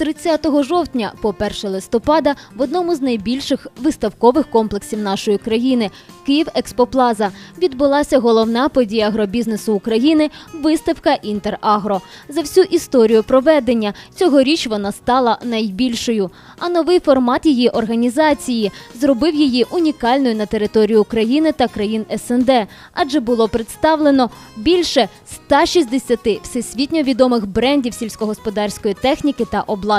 30 жовтня по 1 листопада в одному з найбільших виставкових комплексів нашої країни Київ Експоплаза відбулася головна подія агробізнесу України виставка Інтерагро. За всю історію проведення цьогоріч вона стала найбільшою. А новий формат її організації зробив її унікальною на території України та країн СНД, адже було представлено більше 160 всесвітньо відомих брендів сільськогосподарської техніки та обладнання.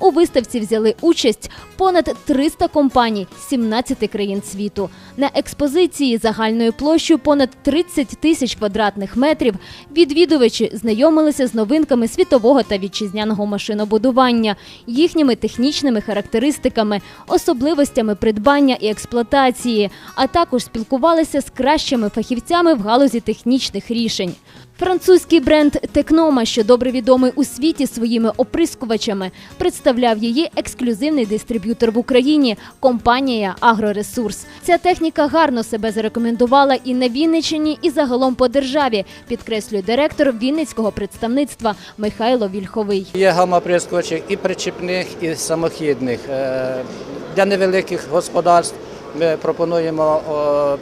У виставці взяли участь понад 300 компаній з 17 країн світу. На експозиції загальною площею понад 30 тисяч квадратних метрів відвідувачі знайомилися з новинками світового та вітчизняного машинобудування, їхніми технічними характеристиками, особливостями придбання і експлуатації, а також спілкувалися з кращими фахівцями в галузі технічних рішень. Французький бренд Текнома, що добре відомий у світі своїми оприскувачами, представляв її ексклюзивний дистриб'ютор в Україні компанія Агроресурс. Ця техніка гарно себе зарекомендувала і на Вінниччині, і загалом по державі, підкреслює директор Вінницького представництва Михайло Вільховий. Є гама прискочів і причіпних, і самохідних. Е, Для невеликих господарств ми пропонуємо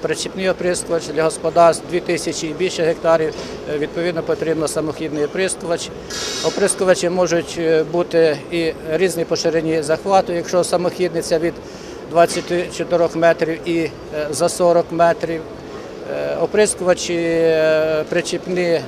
причіпний оприскувач для господарств 2000 і більше гектарів. Е, Відповідно, потрібно самохідний оприскувач. Оприскувачі можуть е, бути і різні по ширині захвату. Якщо самохідний це від 24 метрів і е, за 40 метрів. Оприскувачі причіпні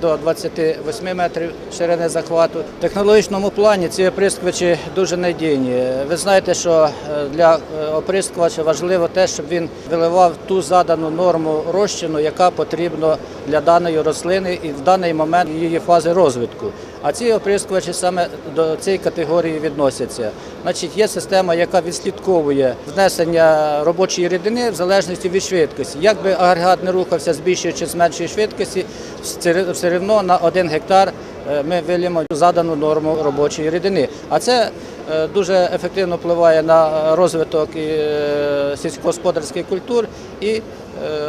до 28 метрів ширини захвату. В технологічному плані ці оприскувачі дуже надійні. Ви знаєте, що е, для е, оприскувача важливо те, щоб він виливав ту задану норму розчину, яка потрібна для даної рослини і в даний момент її фази розвитку. А ці оприскувачі саме до цієї категорії відносяться. Значить, є система, яка відслідковує внесення робочої рідини в залежності від швидкості. Як би агрегат не рухався з більшої чи з меншої швидкості, все одно на один гектар е, ми виліємо задану норму робочої рідини. А це е, дуже ефективно впливає на розвиток е, сільськогосподарських культур і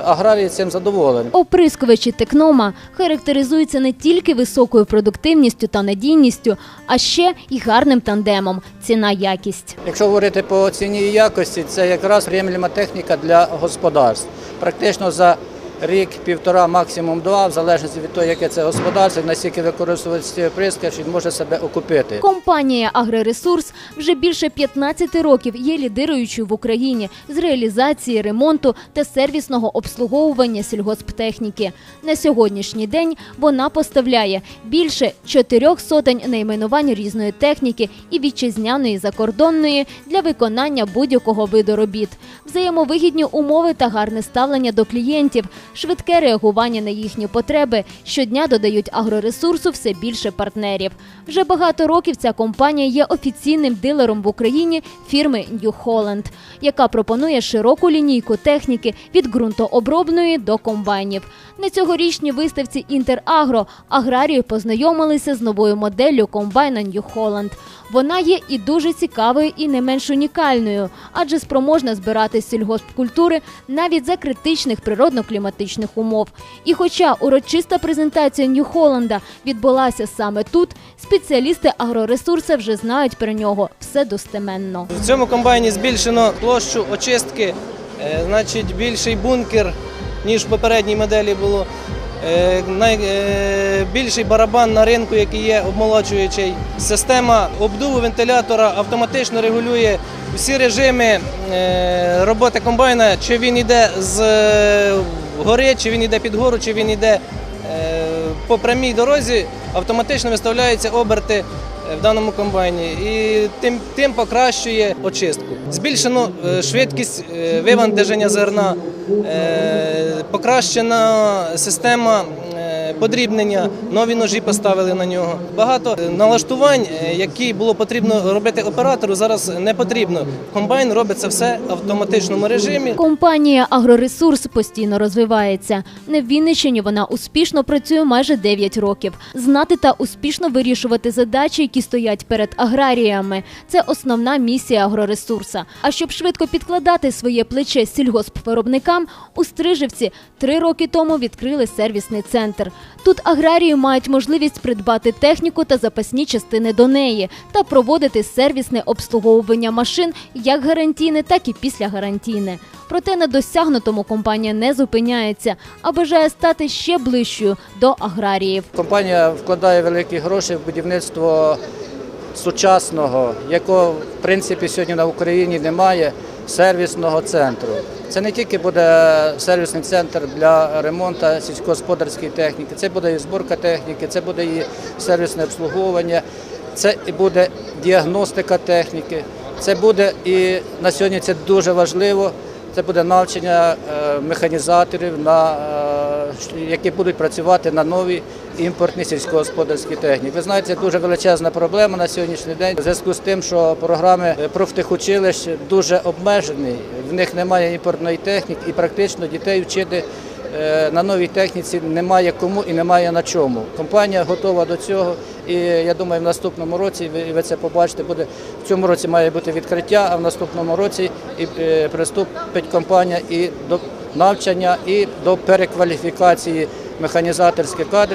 аграрії цим задоволені. Оприскувачі Текнома характеризуються не тільки високою продуктивністю та надійністю, а ще й гарним тандемом ціна-якість. Якщо говорити по ціні і якості, це якраз приємлема техніка для господарств. Практично за рік, півтора, максимум два, в залежності від того, яке це господарство, наскільки використовується цей він може себе окупити. Компанія Агроресурс вже більше 15 років є лідируючою в Україні з реалізації ремонту та сервісного обслуговування сільгосптехніки. На сьогоднішній день вона поставляє більше чотирьох сотень найменувань різної техніки і вітчизняної закордонної для виконання будь-якого виду робіт. Взаємовигідні умови та гарне ставлення до клієнтів, швидке реагування на їхні потреби щодня додають агроресурсу все більше партнерів. Вже багато років ця компанія є офіційним дилером в Україні фірми New Holland, яка пропонує широку лінійку техніки від ґрунтообробної до комбайнів. На цьогорічній виставці Інтерагро аграрії познайомилися з новою моделлю комбайна New Holland. Вона є і дуже цікавою, і не менш унікальною, адже спроможна збирати сільгоспкультури навіть за критичних природно-кліматичних умов. І хоча урочиста презентація Нью-Холланда відбулася саме тут, спеціалісти агроресурсу вже знають про нього все достеменно. В цьому комбайні збільшено площу очистки, е, значить більший бункер, ніж в попередній моделі було. Е, Найбільший барабан на ринку, який є обмолоджуючий. Система обдуву вентилятора автоматично регулює всі режими е, роботи комбайна, чи він йде з гори, чи він йде під гору, чи він йде е, по прямій дорозі, автоматично виставляються оберти е, в даному комбайні і тим, тим покращує очистку. Збільшено е, швидкість вивантаження зерна, покращена система подрібнення, нові ножі поставили на нього. Багато налаштувань, е, які було потрібно робити оператору, зараз не потрібно. Комбайн робить це все в автоматичному режимі. Компанія Агроресурс постійно розвивається. На Вінниччині вона успішно працює майже 9 років. Знати та успішно вирішувати задачі, які стоять перед аграріями. Це основна місія агроресурса. А щоб швидко підкладати своє плече сільгоспвиробникам, у Стрижівці три роки тому відкрили сервісний центр. Тут аграрії мають можливість придбати техніку та запасні частини до неї та проводити сервісне обслуговування машин як гарантійне, так і післягарантійне. Проте на досягнутому компанія не зупиняється, а бажає стати ще ближчою до аграріїв. Компанія вкладає великі гроші в будівництво сучасного, якого в принципі сьогодні на Україні немає сервісного центру. Це не тільки буде сервісний центр для ремонту сільськогосподарської техніки, це буде і зборка техніки, це буде і сервісне обслуговування, це і буде діагностика техніки, це буде і на сьогодні це дуже важливо. Це буде навчання е, механізаторів, е, які будуть працювати на новій імпортній сільськогосподарській техніці. Ви знаєте, це дуже величезна проблема на сьогоднішній день. У зв'язку з тим, що програми профтехучилищ дуже обмежені, в них немає імпортної техніки і практично дітей вчити на новій техніці немає кому і немає на чому. Компанія готова до цього, і я думаю, в наступному році ви це побачите. Буде в цьому році має бути відкриття, а в наступному році і е, приступить компанія і до навчання, і до перекваліфікації механізаторських кадрів.